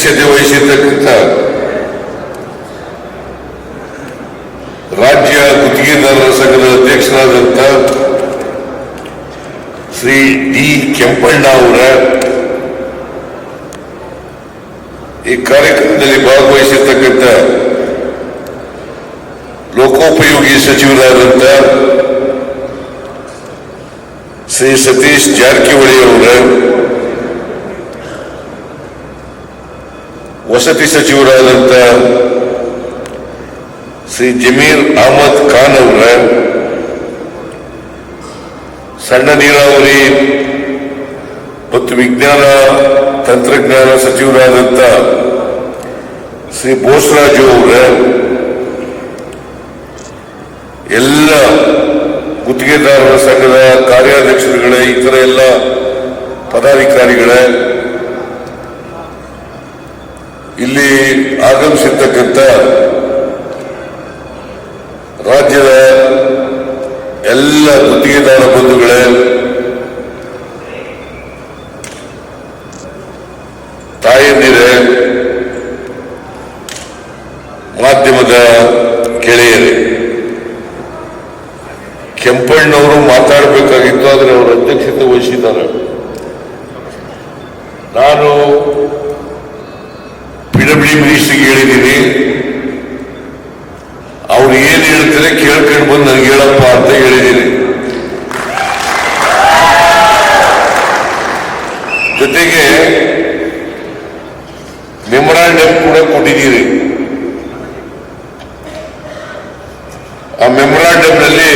ಅಧ್ಯಕ್ಷತೆ ವಹಿಸಿರ್ತಕ್ಕಂಥ ರಾಜ್ಯ ಗುತ್ತಿಗೆದಾರರ ಸಂಘದ ಅಧ್ಯಕ್ಷರಾದಂಥ ಶ್ರೀ ಡಿ ಕೆಂಪಣ್ಣ ಅವರ ಈ ಕಾರ್ಯಕ್ರಮದಲ್ಲಿ ಭಾಗವಹಿಸಿರ್ತಕ್ಕಂಥ ಲೋಕೋಪಯೋಗಿ ಸಚಿವರಾದಂಥ ಶ್ರೀ ಸತೀಶ್ ಜಾರಕಿಹೊಳಿ ಅವರ ವಸತಿ ಸಚಿವರಾದಂಥ ಶ್ರೀ ಜಮೀರ್ ಅಹಮದ್ ಖಾನ್ ಅವರ, ಸಣ್ಣ ನೀರಾವರಿ ಮತ್ತು ವಿಜ್ಞಾನ ತಂತ್ರಜ್ಞಾನ ಸಚಿವರಾದಂಥ ಶ್ರೀ ಬೋಸರಾಜು ಅವರ, ಎಲ್ಲ ಗುತ್ತಿಗೆದಾರರ ಸಂಘದ ಕಾರ್ಯಾಧ್ಯಕ್ಷರುಗಳ ಇತರ ಎಲ್ಲ ಪದಾಧಿಕಾರಿಗಳ ಇಲ್ಲಿ ಆಗಮಿಸಿರ್ತಕ್ಕಂಥ ರಾಜ್ಯದ ಎಲ್ಲ ಗುತ್ತಿಗೆದಾರ ಬಂಧುಗಳೇ, ತಾಯಂದಿರೇ, ಮಾಧ್ಯಮದ ಗೆಳೆಯರೇ, ಕೆಂಪಣ್ಣವರು ಮಾತಾಡಬೇಕಾಗಿತ್ತು, ಆದರೆ ಅವರು ಅಧ್ಯಕ್ಷತೆ ವಹಿಸಿದ್ದಾರೆ. ನಾನು ಮಿನಿಸ್ಟ್ರಿಗೆ ಹೇಳಿದ್ದೀನಿ, ಅವ್ರು ಏನ್ ಹೇಳ್ತಾರೆ ಕೇಳ್ಕೊಂಡು ಬಂದು ನನಗೆ ಹೇಳಪ್ಪ ಅಂತ ಹೇಳಿದ್ದೀನಿ. ಜೊತೆಗೆ ಮೆಮೊರಾಂಡಮ್ ಕೂಡ ಕೊಟ್ಟಿದ್ದೀರಿ. ಆ ಮೆಮೊರಾಂಡಮ್ನಲ್ಲಿ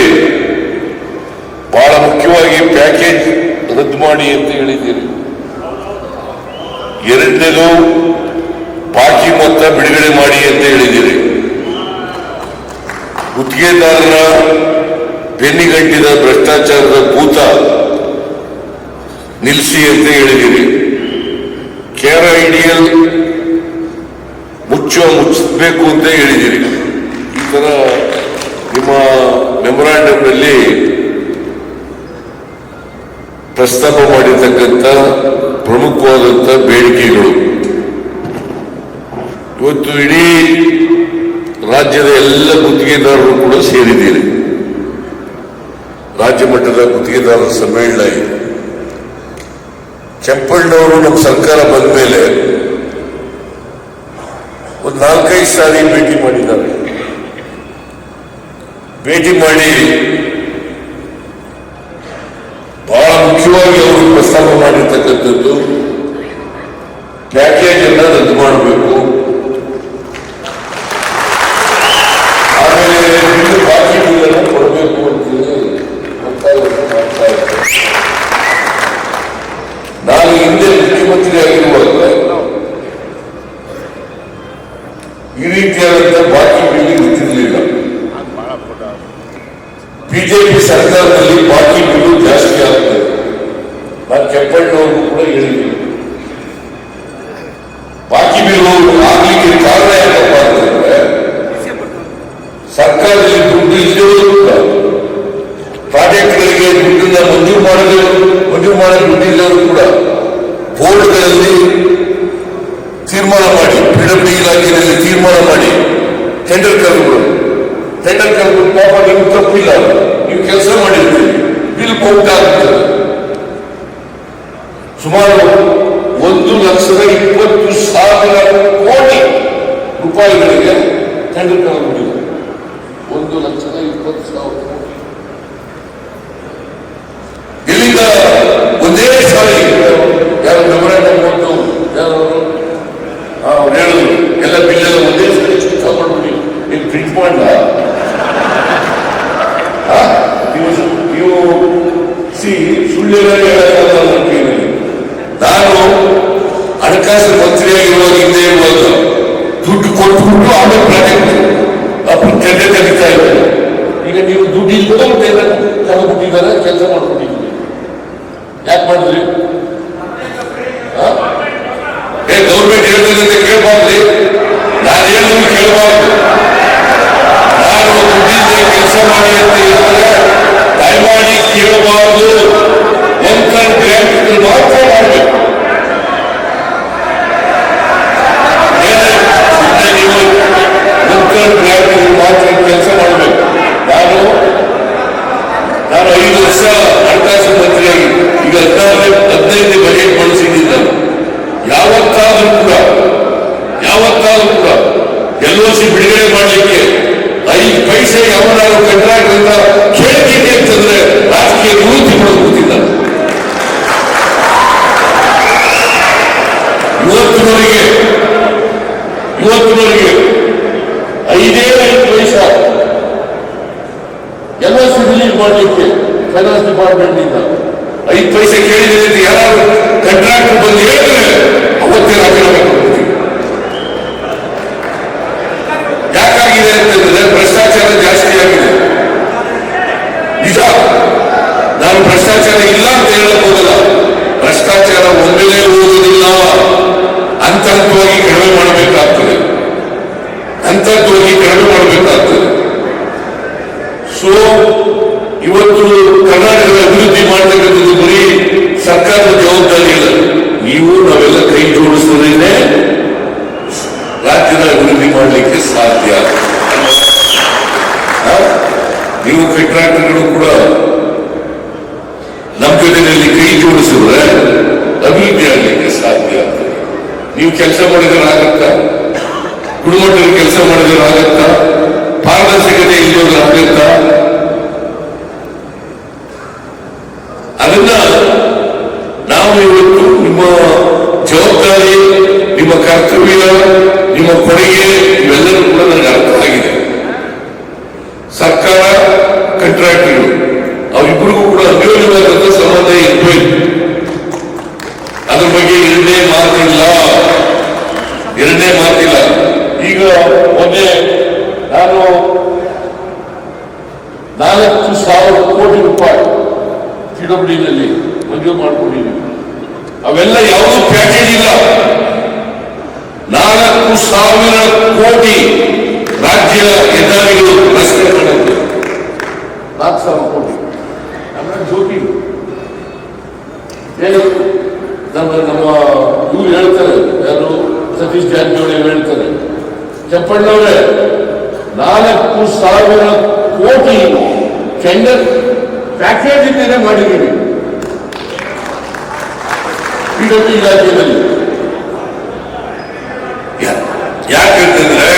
ಬಹಳ ಮುಖ್ಯವಾಗಿ ಪ್ಯಾಕೇಜ್ ರದ್ದು ಮಾಡಿ ಅಂತ ಹೇಳಿದ್ದೀರಿ. ಎರಡನೇದು ಬಾಕಿ ಮೊತ್ತ ಬಿಡುಗಡೆ ಮಾಡಿ ಅಂತ ಹೇಳಿದ್ದೀರಿ. ಗುತ್ತಿಗೆದಾರರ ಬೆನ್ನಿಗಂಟಿದ ಭ್ರಷ್ಟಾಚಾರದ ಭೂತ ನಿಲ್ಲಿಸಿ ಅಂತ ಹೇಳಿದ್ದೀರಿ. ಕೇರ ಐಡಿಯಲ್ ಮುಚ್ಚುವ ಮುಚ್ಚಬೇಕು ಅಂತ ಹೇಳಿದ್ದೀರಿ. ಈ ತರ ನಿಮ್ಮ ಮೆಮೊರಾಂಡಮ್ನಲ್ಲಿ ಪ್ರಸ್ತಾಪ ಮಾಡಿರ್ತಕ್ಕಂಥ ಪ್ರಮುಖವಾದಂಥ ಬೇಡಿಕೆಗಳು. ಇವತ್ತು ಇಡೀ ರಾಜ್ಯದ ಎಲ್ಲ ಗುತ್ತಿಗೆದಾರರು ಕೂಡ ಸೇರಿದ್ದೀರಿ. ರಾಜ್ಯ ಮಟ್ಟದ ಗುತ್ತಿಗೆದಾರರ ಸಮ್ಮೇಳನ ಇದೆ. ಕೆಂಪಣ್ಣವರು ನಮ್ಮ ಸರ್ಕಾರ ಬಂದ ಮೇಲೆ ಒಂದು ನಾಲ್ಕೈದು ಸಾರಿ ಭೇಟಿ ಮಾಡಿದ್ದಾರೆ. ಭೇಟಿ ಮಾಡಿ ಬಹಳ ಮುಖ್ಯವಾಗಿ ಅವರು ಪ್ರಸ್ತಾಪ ಮಾಡಿರ್ತಕ್ಕಂಥದ್ದು ಪ್ಯಾಕೇಜ್ ಅನ್ನ ರದ್ದು ಮಾಡಬೇಕು. ಬಿಜೆಪಿ ಸರ್ಕಾರದಲ್ಲಿ ಬಾಕಿ ಬಿಲ್ಲು ಜಾಸ್ತಿ ಆಗ್ತದೆ ನಾನು ಕೆಂಪಣ್ಣವ್ರಿಗೂ ಕೂಡ ಹೇಳಿದ್ದೀನಿ. ಬಾಕಿ ಬಿಲ್ಲು ಆಗ್ಲಿಕ್ಕೆ ಕಾರಣ ಏನಪ್ಪ ಅಂತಂದ್ರೆ, ಸರ್ಕಾರದಲ್ಲಿ ದುಡ್ಡು ಇಲ್ಲದೇ ಕೂಡ ಪ್ರಾಜೆಕ್ಟ್ಗಳಿಗೆ ದುಡ್ಡನ್ನ ಮಂಜೂರು ಮಾಡಲು ಮಂಜೂರು ಮಾಡಲು ದುಡ್ಡಿಲ್ಲವರು ಕೂಡ ಬೋರ್ಡ್ಗಳಲ್ಲಿ ತೀರ್ಮಾನ ಮಾಡಿ ಪಿಡಬ್ಲ್ಯೂ ಇಲಾಖೆಯಲ್ಲಿ ತೀರ್ಮಾನ ಮಾಡಿ ಟೆಂಡರ್ ಕರೆದುಗಳು ಟೆಂಡರ್ ಕೆಲವು ಪಾಪ ನೀವು ತಪ್ಪಿಲ್ಲ ನೀವು ಕೆಲಸ ಮಾಡಿರ್ತೀರಿ ಬಿಲ್ ಕೌಂಟ್ ಸುಮಾರು ಒಂದು ಲಕ್ಷದ ಇಪ್ಪತ್ತು ಸಾವಿರ ಕೋಟಿ ರೂಪಾಯಿಗಳಿಗೆ ಟೆಂಡರ್ ಯಾಕೆ ಮಾಡಿದ್ರಿ ಆ? ಏ ಗೌರ್ಮೆಂಟ್ ಹೇಳ್ತದೆ ಕೇಳಬಾರ್ದು ನಾನು ಹೇಳಿದ್ರು ಕೇಳಬಾರ್ದು ನಾನು ದುಡ್ಡಿಂದ ಕೆಲಸ ಮಾಡಿ ಅಂತ ಹೇಳಿದ್ರೆ ದಯಮಾಡಿ ಕೇಳಬಾರ್ದು ಅಂತ ಗ್ರಾಂಟ್ಗಳು ಮಾತ್ರ ಮಾಡಬೇಕು ಬಳಸಿದ್ದಿಲ್ಲ ಯಾವತ್ತಾದರೂ ಕೂಡ ಯಾವತ್ತಾದರೂ ಕೂಡ ಎಲ್ ಓ ಸಿ ಬಿಡುಗಡೆ ಮಾಡಲಿಕ್ಕೆ ಐದು ಪೈಸೆ ಯಾವನಾದ್ರೂ ಕಟ್ಟಾಗ ಹಂತ ಹಂತವಾಗಿ ಕಡಿಮೆ ಮಾಡಬೇಕಾಗ್ತದೆ ಸೊ ಇವತ್ತು ಕರ್ನಾಟಕದ ಅಭಿವೃದ್ಧಿ ಮಾಡತಕ್ಕಂಥದ್ದು ಬರೀ ಸರ್ಕಾರದ ಜವಾಬ್ದಾರಿ ಇಲ್ಲ ನೀವು, ನಾವೆಲ್ಲ ಕೈ ಜೋಡಿಸಿದ್ರೇನೆ ರಾಜ್ಯದ ಅಭಿವೃದ್ಧಿ ಮಾಡಲಿಕ್ಕೆ ಸಾಧ್ಯ? ನೀವು ಕಾಂಟ್ರಾಕ್ಟರ್ಗಳು ಕೂಡ ನಮ್ಮ ಜೊತೆಯಲ್ಲಿ ಕೈ ಜೋಡಿಸಿದ್ರೆ ಅಭಿವೃದ್ಧಿ ಆಗಲಿಕ್ಕೆ ಸಾಧ್ಯ ನೀವು ಕೆಲಸ ಮಾಡಿದ್ರೆ ಆಗತ್ತಾ ಗುಣಮಟ್ಟದ ಕೆಲಸ ಮಾಡಿದ್ರೆ ಆಗತ್ತಾ ಪಾರದರ್ಶಕತೆ ಇಲ್ಲೋದ್ರೆ ಆಗತ್ತಾ ಅದನ್ನ ನಾವು ಇವತ್ತು ನಿಮ್ಮ ಜವಾಬ್ದಾರಿ ನಿಮ್ಮ ಕರ್ತವ್ಯ ನಿಮ್ಮ ಕೊಡುಗೆ ಇವೆಲ್ಲರೂ ಕೂಡ ನನಗೆ ಅರ್ಥ ಆಗಿದೆ ಸರ್ಕಾರ ಕಂಟ್ರಾಕ್ಟರ್ಗಳು ಅವರಿಬ್ಬರಿಗೂ ಕೂಡ ಅನ್ಯೋನ್ಯವಾದಂತ ಸಂಬಂಧ ಇರಬೇಕು ಅದ್ರ ಬಗ್ಗೆ ಎರಡನೇ ಮಾತಿಲ್ಲ ಎರಡನೇ ಮಾತಿಲ್ಲ ಈಗ ಮೊನ್ನೆ ನಾನು ನಾಲ್ಕು ಸಾವಿರ ಕೋಟಿ ರೂಪಾಯಿ ಪಿಡಬ್ಲ್ಯೂನಲ್ಲಿ ಮಂಜೂರು ಮಾಡ್ಕೊಂಡಿದ್ದೀವಿ ಅವೆಲ್ಲ ಯಾವುದೂ ಪ್ಯಾಕೇಜ್ ಇಲ್ಲ ನಾಲ್ಕು ಸಾವಿರ ಕೋಟಿ ರಾಜ್ಯ ಹೆದ್ದಾರಿಗಳು ರಸ್ತೆ ಮಾಡಕ್ಕೆ ನಾಲ್ಕು ಸಾವಿರ ಕೋಟಿ ಆಮೇಲೆ ಜೋಗಿ ನಮ್ಮ ನಮ್ಮ ಇವ್ರು ಹೇಳ್ತಾರೆ, ಯಾರು? ಸತೀಶ್ ಜಾರಕಿಹೊಳಿ ಹೇಳ್ತಾರೆ. ಚಪ್ಪಣ್ಣವರೇ, ನಾಲ್ಕು ಸಾವಿರ ಕೋಟಿ ಟೆಂಡರ್ ಪ್ಯಾಕೇಜ್ ಇಂದನೇ ಮಾಡಿದ್ದೀವಿ. ಪಿಡಬ್ಲ್ಯೂ ಇಲಾಖೆಯಲ್ಲಿ. ಯಾಕಂತಂದ್ರೆ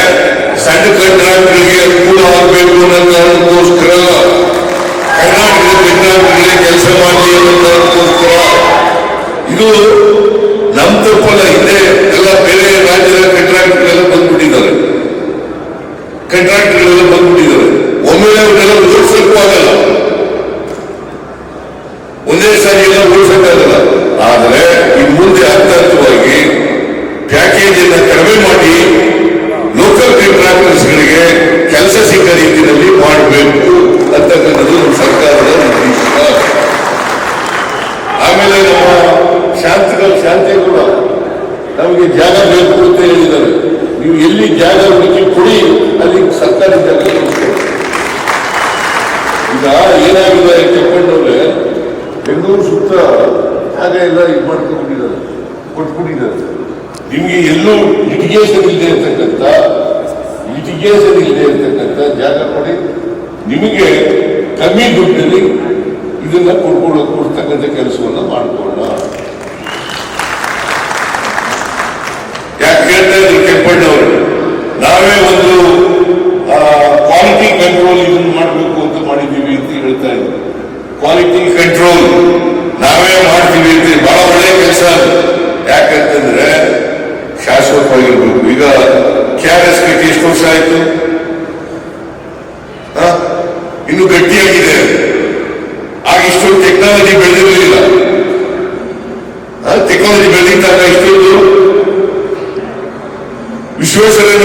ಸಣ್ಣ ಕಂಟ್ರಾಕ್ಟರ್ಗೆ ಅನುಕೂಲ ಆಗಬೇಕು ಅನ್ನೋದಕ್ಕೋಸ್ಕರ ಕರ್ನಾಟಕದ ಕಂಟ್ರಾಕ್ಟರ್ಗೆ ಕೆಲಸ ಮಾಡಲಿ ಅನ್ನೋದಕ್ಕೋಸ್ಕರ ಇದು ನಮ್ಮ ತಪ್ಪಲ್ಲ, ಹಿಂದೆ ಎಲ್ಲ ಬೇರೆ ರಾಜ್ಯದ ಕಂಟ್ರಾಕ್ಟರ್ಗಳೆಲ್ಲ ಬಂದ್ಬಿಟ್ಟಿದ್ದಾರೆ. ಕಂಟ್ರಾಕ್ಟರ್ಗಳೆಲ್ಲ ಬಂದ್ಬಿಟ್ಟಿದ್ದಾರೆ. ಒಮ್ಮೆಲೆ ಅವನ್ನೆಲ್ಲ ಓಡಿಸಕ್ಕೂ ಆಗಲ್ಲ ಒಂದೇ ಸಾರಿ ಎಲ್ಲ ಓಡಿಸಕ್ಕಾಗಲ್ಲ ಆದರೆ ಈ ಮುಂದೆ ಹಂತ ಹಂತವಾಗಿ ಪ್ಯಾಕೇಜ್ ಅನ್ನ ಕಡಿಮೆ ಮಾಡಿ ಲೋಕಲ್ ಕಾಂಟ್ರಾಕ್ಟರ್ಸ್ಗಳಿಗೆ ಕೆಲಸ ಸಿಕ್ಕ ರೀತಿಯಲ್ಲಿ ಮಾಡಬೇಕು ಅಂತಕ್ಕಂಥದ್ದು ನಮ್ಮ ಸರ್ಕಾರದ ಉದ್ದೇಶ ಆಮೇಲೆ ನಮ್ಮ ಶಾಂತಿಗಳು ಶಾಂತಿಗಳು ನಮಗೆ ಜಾಗ ಬೇಕು ಅಂತ ಹೇಳಿದ್ದಾರೆ ನೀವು ಎಲ್ಲಿ ಜಾಗ ಹುಡುಕಿ ಕೊಡಿ ಅಲ್ಲಿ ಸರ್ಕಾರಿ ಜಾಗ ಕೊಡ್ತೇವೆ ಈಗ ಏನಾಗಿದೆ ಕೆಪ್ಪಣ್ಣವ್ರೆ ಬೆಂಗಳೂರು ಸುತ್ತ ಜಾಗ ಎಲ್ಲ ಇದು ಮಾಡ್ಕೊಂಡ್ಬಿಟ್ಟಿದ್ದಾರೆ ಕೊಟ್ಬಿಟ್ಟಿದ್ದಾರೆ ನಿಮಗೆ ಎಲ್ಲೂ ಲಿಟಿಗೇಷನ್ ಇಲ್ಲದೆ ಇರ್ತಕ್ಕಂಥ ಲಿಟಿಗೇಷನ್ ಇಲ್ಲದೆ ಇರ್ತಕ್ಕಂಥ ಜಾಗ ಕೊಡಿ. ನಿಮಗೆ ಕಮ್ಮಿ ದುಡ್ಡಲ್ಲಿ ಇದನ್ನ ಕೊಡ್ಕೊಳ್ಳೋ ಕೊಡ್ತಕ್ಕಂಥ ಕೆಲಸವನ್ನ ಮಾಡಿಕೊಳ್ಳ ಯಾಕೆ ಹೇಳ್ತಾ ಇದ್ರು ಕೆಂಪಣ್ಣವರು ನಾವೇ ಒಂದು ಕ್ವಾಲಿಟಿ ಕಂಟ್ರೋಲ್ ಇದನ್ನು ಮಾಡಬೇಕು ಅಂತ ಮಾಡಿದ್ದೀವಿ ಅಂತ ಹೇಳ್ತಾ ಇದ್ರು ಕ್ವಾಲಿಟಿ ಕಂಟ್ರೋಲ್ ನಾವೇ ಮಾಡ್ತೀವಿ ಅಂತ ಬಹಳ ಒಳ್ಳೆಯ ಕೆಲಸ ಯಾಕಂತಂದ್ರೆ ಶಾಶ್ವತವಾಗಿರ್ಬೇಕು ಈಗ ಕೆ ಆರ್ ಎಸ್ ಕಟ್ಟಿ ಎಷ್ಟು ವರ್ಷ ಆಯ್ತು? ಇನ್ನು ಗಟ್ಟಿಯಾಗಿದೆ. ಆಗ ಇಷ್ಟೊಂದು ಟೆಕ್ನಾಲಜಿ ಬೆಳೆದಿರಲಿಲ್ಲ. ಟೆಕ್ನಾಲಜಿ ಬೆಳೆದಿದ್ದಾಗ ಇಷ್ಟೊಂದು ವಿಶ್ವೇಶ್ವರಯ್ಯನವರು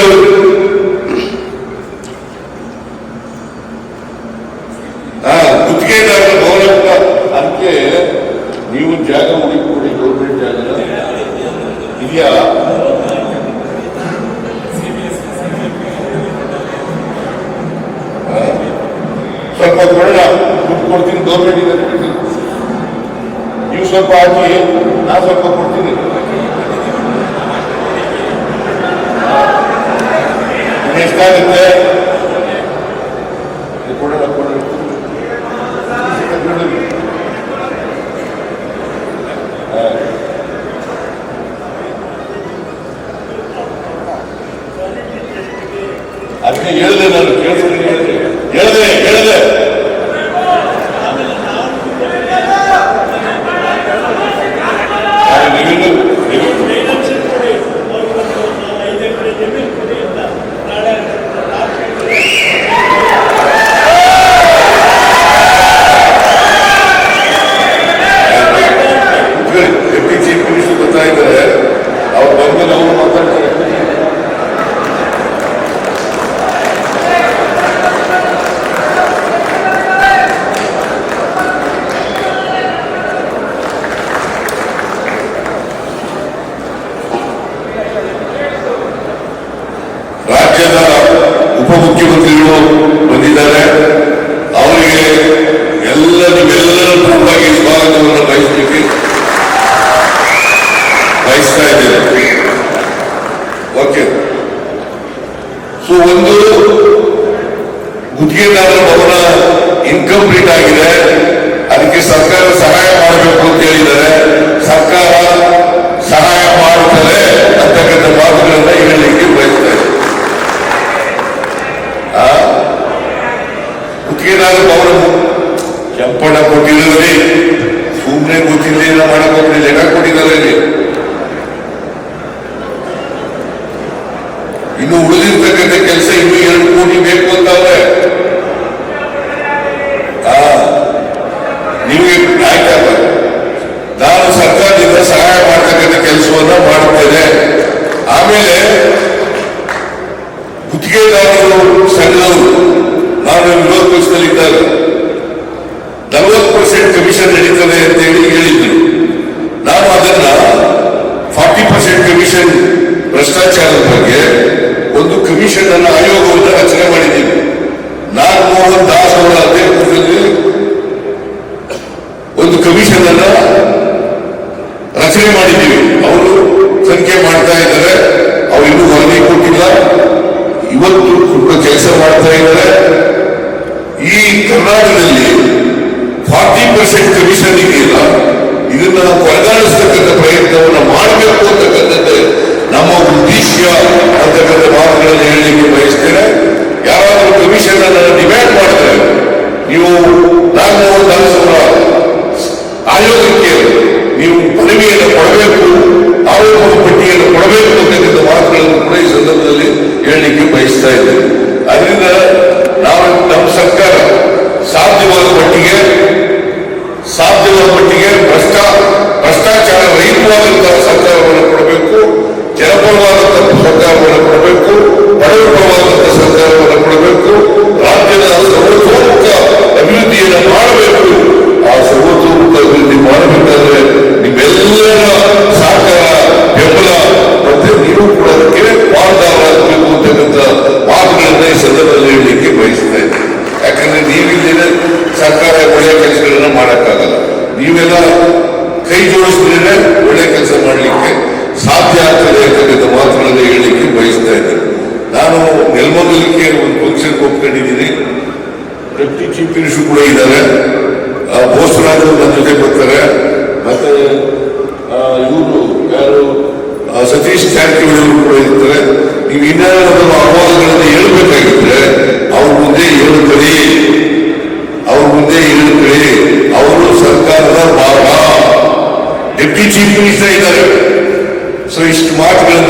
Christ, grande.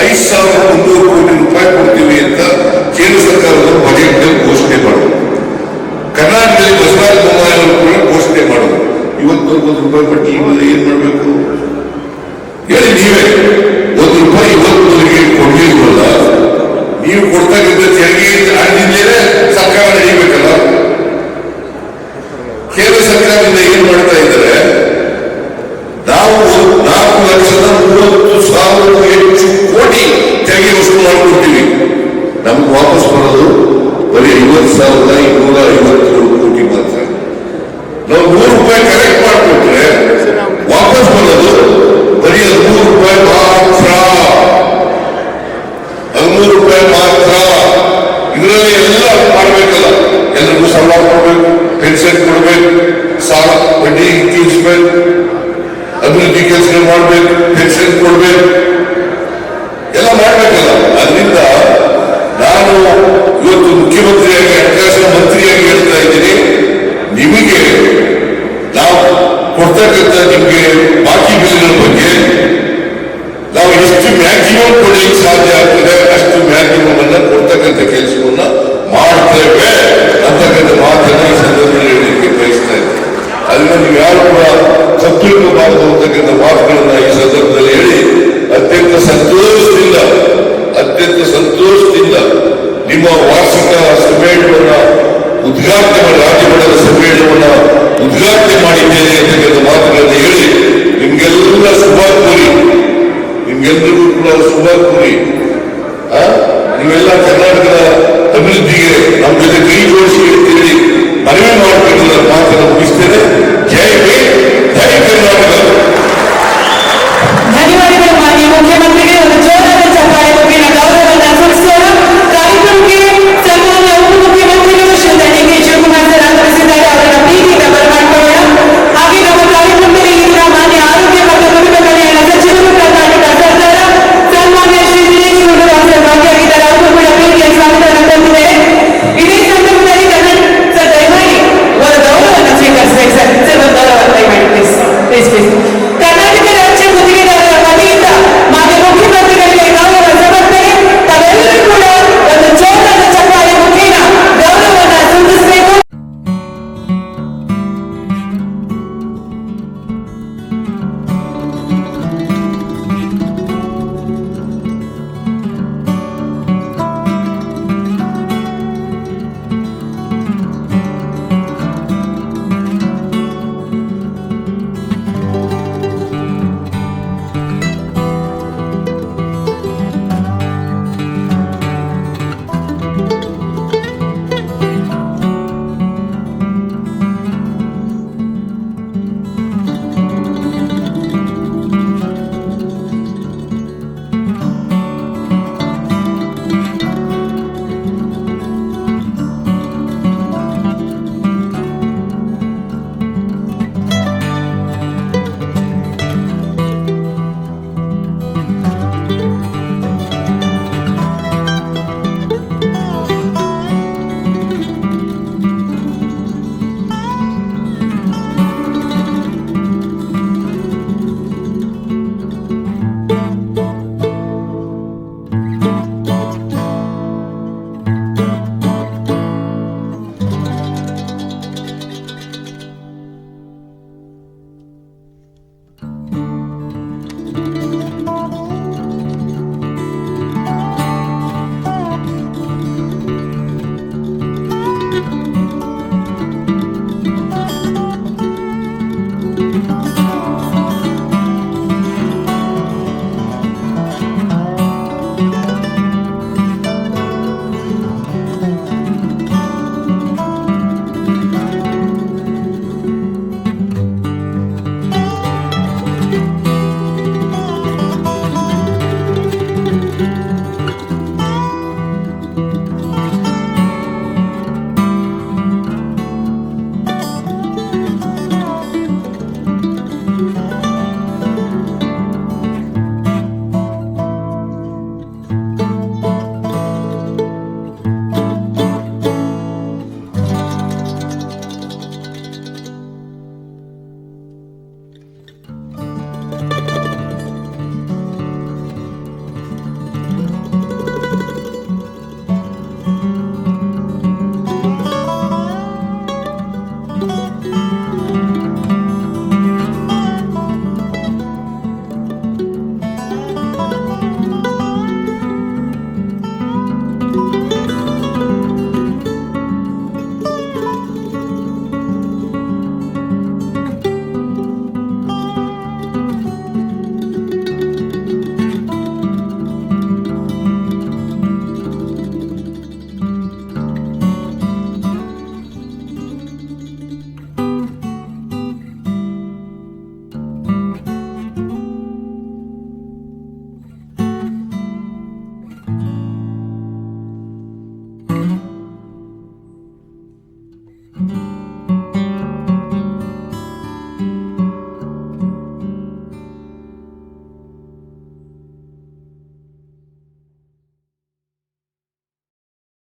ಐದು ಸಾವಿರದ ಮುನ್ನೂರು ಕೋಟಿ ರೂಪಾಯಿ ಕೊಡ್ತೀವಿ ಅಂತ ಕೇಂದ್ರ ಸರ್ಕಾರದವರು ಬಜೆಟ್ ಘೋಷಣೆ ಮಾಡಿದ್ರು ಕರ್ನಾಟಕದಲ್ಲಿ ಬಸವರಾಜ ಬೊಮ್ಮಾಯಿ ಅವರು ಕೂಡ ಘೋಷಣೆ ಮಾಡಿದ್ರು ಇವತ್ತು ಒಂದು ರೂಪಾಯಿ ಪಟ್ಟಿ ಏನ್ ಮಾಡಬೇಕು?